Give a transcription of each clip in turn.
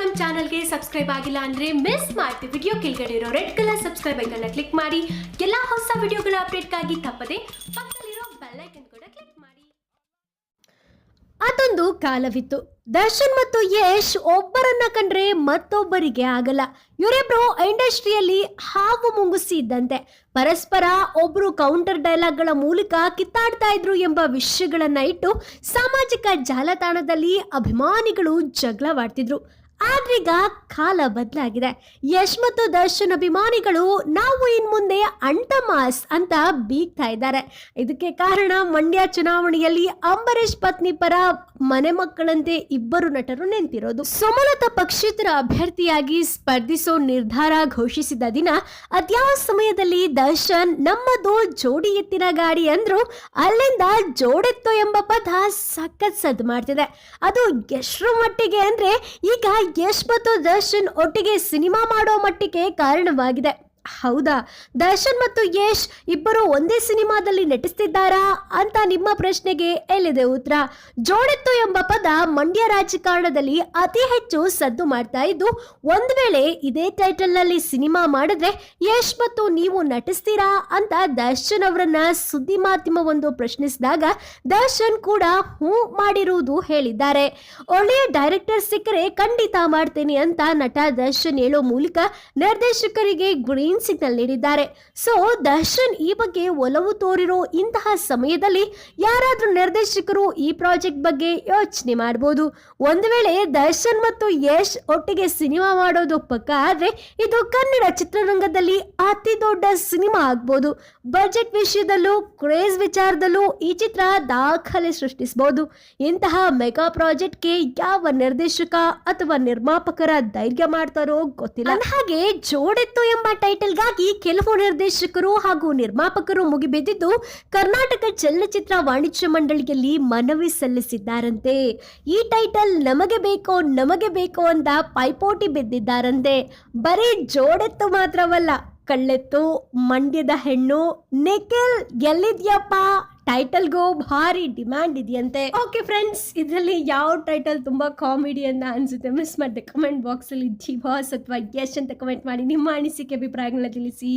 ನಮ್ಮ ಚಾನಲ್ಗೆ ಸಬ್ಸ್ಕ್ರೈಬ್ ಆಗಿಲ್ಲ ಅಂದ್ರೆ ಮಿಸ್ ಮಾಡ್ತೀವಿ ವಿಡಿಯೋ ಕೆಳಗಡೆ ಇರೋ ರೆಡ್ ಕಲರ್ ಸಬ್ಸ್ಕ್ರೈಬ್ ಐಕನ್ನ ಕ್ಲಿಕ್ ಮಾಡಿ. ಎಲ್ಲಾ ಹೊಸ ವಿಡಿಯೋಗಳ ಅಪ್ಡೇಟ್ಗಾಗಿ ತಪ್ಪದೆ ಪಕ್ಕದಲ್ಲಿರೋ ಬೆಲ್ ಐಕನ್ ಕೂಡ ಕ್ಲಿಕ್ ಮಾಡಿ. ಅದೊಂದು ಕಾಲವಿತ್ತು. ದರ್ಶನ್ ಮತ್ತು ಯಶ್ ಒಬ್ಬರನ್ನ ಕಂಡ್ರೆ ಮತ್ತೊಬ್ಬರಿಗೆ ಆಗಲ್ಲ. ಇವರಿಬ್ರು ಇಂಡಸ್ಟ್ರಿಯಲ್ಲಿ ಹಾವು ಮುಂಗುಸಿ ಇದ್ದಂತೆ ಪರಸ್ಪರ ಒಬ್ರು ಕೌಂಟರ್ ಡೈಲಾಗ್ಗಳ ಮೂಲಕ ಕಿತ್ತಾಡ್ತಾ ಇದ್ರು ಎಂಬ ವಿಷಯಗಳನ್ನ ಇಟ್ಟು ಸಾಮಾಜಿಕ ಜಾಲತಾಣದಲ್ಲಿ ಅಭಿಮಾನಿಗಳು ಜಗಳವಾಡ್ತಿದ್ರು. ಆದ್ರೀಗ ಕಾಲ ಬದಲಾಗಿದೆ. ಯಶ್ ಮತ್ತು ದರ್ಶನ್ ಅಭಿಮಾನಿಗಳು ನಾವು ಇನ್ ಮುಂದೆ ಅಂಟಮಾಸ್ ಅಂತ ಬೀಗ್ತಾ ಇದ್ದಾರೆ. ಇದಕ್ಕೆ ಕಾರಣ ಮಂಡ್ಯ ಚುನಾವಣೆಯಲ್ಲಿ ಅಂಬರೀಷ್ ಪತ್ನಿ ಪರ ಮನೆ ಮಕ್ಕಳಂತೆ ಇಬ್ಬರು ನಟರು ನಿಂತಿರೋದು ಸುಮಲತಾ ಪಕ್ಷೇತರ ಅಭ್ಯರ್ಥಿಯಾಗಿ ಸ್ಪರ್ಧಿಸೋ ನಿರ್ಧಾರ ಘೋಷಿಸಿದ ದಿನ ಅದ್ಯಾವ ಸಮಯದಲ್ಲಿ ದರ್ಶನ್ ನಮ್ಮದು ಜೋಡಿ ಎತ್ತಿನ ಗಾಡಿ ಅಂದ್ರು ಅಲ್ಲಿಂದ ಜೋಡೆತ್ತು ಎಂಬ ಪದ ಸಖತ್ ಸದ್ದು ಮಾಡ್ತಿದೆ. ಅದು ಎಷ್ಟರ ಮಟ್ಟಿಗೆ ಅಂದ್ರೆ ಈಗ ಯಶ್ ದರ್ಶನ್ ಒಟ್ಟಿಗೆ ಸಿನಿಮಾ ಮಾಡೋ ಮಟ್ಟಿಗೆ ಕಾರಣವಾಗಿದೆ. ಹೌದಾ? ದರ್ಶನ್ ಮತ್ತು ಯಶ್ ಇಬ್ಬರು ಒಂದೇ ಸಿನಿಮಾದಲ್ಲಿ ನಟಿಸ್ತಿದ್ದಾರಾ ಅಂತ ನಿಮ್ಮ ಪ್ರಶ್ನೆಗೆ ಎಲ್ಲಿದೆ ಉತ್ತರ? ಜೋಡೆತ್ತು ಎಂಬ ಪದ ಮಂಡ್ಯ ರಾಜಕಾರಣದಲ್ಲಿ ಅತಿ ಹೆಚ್ಚು ಸದ್ದು ಮಾಡ್ತಾ ಇದ್ದು, ಒಂದು ವೇಳೆ ಇದೇ ಟೈಟಲ್ನಲ್ಲಿ ಸಿನಿಮಾ ಮಾಡಿದ್ರೆ ಯಶ್ ಮತ್ತು ನೀವು ನಟಿಸ್ತೀರಾ ಅಂತ ದರ್ಶನ್ ಅವರನ್ನ ಸುದ್ದಿ ಮಾಧ್ಯಮವೊಂದು ಪ್ರಶ್ನಿಸಿದಾಗ ದರ್ಶನ್ ಕೂಡ ಹೂ ಮಾಡಿರುವುದು ಹೇಳಿದ್ದಾರೆ. ಒಳ್ಳೆಯ ಡೈರೆಕ್ಟರ್ ಸಿಕ್ಕರೆ ಖಂಡಿತ ಮಾಡ್ತೇನೆ ಅಂತ ನಟ ದರ್ಶನ್ ಹೇಳೋ ಮೂಲಕ ನಿರ್ದೇಶಕರಿಗೆ ಗ್ರೀನ್ ಸಿಗ್ನಲ್ ನೀಡಿದ್ದಾರೆ. ಸೊ, ದರ್ಶನ್ ಈ ಬಗ್ಗೆ ಒಲವು ತೋರಿರೋ ಇಂತಹ ಸಮಯದಲ್ಲಿ ಯಾರಾದರೂ ನಿರ್ದೇಶಕರು ಈ ಪ್ರಾಜೆಕ್ಟ್ ಬಗ್ಗೆ ಯೋಚನೆ ಮಾಡಬಹುದು ಒಂದು ವೇಳೆ ದರ್ಶನ್ ಮತ್ತು ಯಶ್ ಒಟ್ಟಿಗೆ ಸಿನಿಮಾ ಮಾಡೋದು ಪಕ್ಕ ಆದ್ರೆ ಇದು ಕನ್ನಡ ಚಿತ್ರರಂಗದಲ್ಲಿ ಅತಿ ದೊಡ್ಡ ಸಿನಿಮಾ ಆಗ್ಬೋದು. ಬಜೆಟ್ ವಿಷಯದಲ್ಲೂ, ಕ್ರೇಜ್ ವಿಚಾರದಲ್ಲೂ ಈ ಚಿತ್ರ ದಾಖಲೆ ಸೃಷ್ಟಿಸಬಹುದು ಇಂತಹ ಮೆಗಾ ಪ್ರಾಜೆಕ್ಟ್ಗೆ ಯಾವ ನಿರ್ದೇಶಕ ಅಥವಾ ನಿರ್ಮಾಪಕರ ಧೈರ್ಯ ಮಾಡ್ತಾರೋ ಗೊತ್ತಿಲ್ಲ. ಹಾಗೆ ಜೋಡೆತ್ತು ಎಂಬ ಟೈಟಲ್ಗಾಗಿ ಕೆಲವು ನಿರ್ದೇಶಕರು ಹಾಗೂ ನಿರ್ಮಾಪಕರು ಮುಗಿಬಿದ್ದಿದ್ದು, ಕರ್ನಾಟಕ ಚಲನಚಿತ್ರ ವಾಣಿಜ್ಯ ಮಂಡಳಿಯಲ್ಲಿ ಮನವಿ ಸಲ್ಲಿಸಿದ್ದಾರಂತೆ. ಈ ಟೈಟಲ್ ನಮಗೆ ಬೇಕೋ ನಮಗೆ ಬೇಕೋ ಅಂತ ಪೈಪೋಟಿ ಬಿದ್ದಿದ್ದಾರಂತೆ. ಬರೀ ಜೋಡೆತ್ತು ಮಾತ್ರವಲ್ಲ, ಕಳ್ಳೆತ್ತು, ಮಂಡ್ಯದ ಹೆಣ್ಣು, ನಿಖಿಲ್ ಎಲ್ಲಿದ್ಯಪ್ಪ? ಟೈಟಲ್ಗೂ ಭಾರಿ ಡಿಮ್ಯಾಂಡ್ ಇದೆಯಂತೆ. ಓಕೆ ಫ್ರೆಂಡ್ಸ್ ಇದರಲ್ಲಿ ಯಾವ ಟೈಟಲ್ ತುಂಬಾ ಕಾಮಿಡಿ ಅಂತ ಅನ್ಸುತ್ತೆ ಮಿಸ್ ಮಾಡಿದೆ ಕಮೆಂಟ್ ಬಾಕ್ಸಲ್ಲಿ ಜಿ ಬಾಸ್ ಅಥವಾ ಯಶ್ ಅಂತ ಕಮೆಂಟ್ ಮಾಡಿ. ನಿಮ್ಮ ಅನಿಸಿಕೆ, ಅಭಿಪ್ರಾಯಗಳನ್ನ ತಿಳಿಸಿ.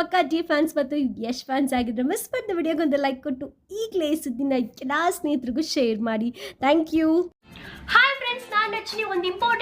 ಪಕ್ಕ ಜಿ ಫ್ಯಾನ್ಸ್ ಮತ್ತು ಯಶ್ ಫ್ಯಾನ್ಸ್ ಆಗಿದ್ರೆ ಮಿಸ್ ಮಾಡಿದ ವಿಡಿಯೋಗೊಂದು ಲೈಕ್ ಕೊಟ್ಟು ಈಗಲೇ ಸುದ್ದಿನ ಎಲ್ಲ ಸ್ನೇಹಿತರಿಗೂ ಶೇರ್ ಮಾಡಿ. ಥ್ಯಾಂಕ್ ಯು ಹಾಯ್ ಫ್ರೆಂಡ್ಸ್ ನಾನು ಒಂದು ಇಂಪಾರ್ಟೆಂಟ್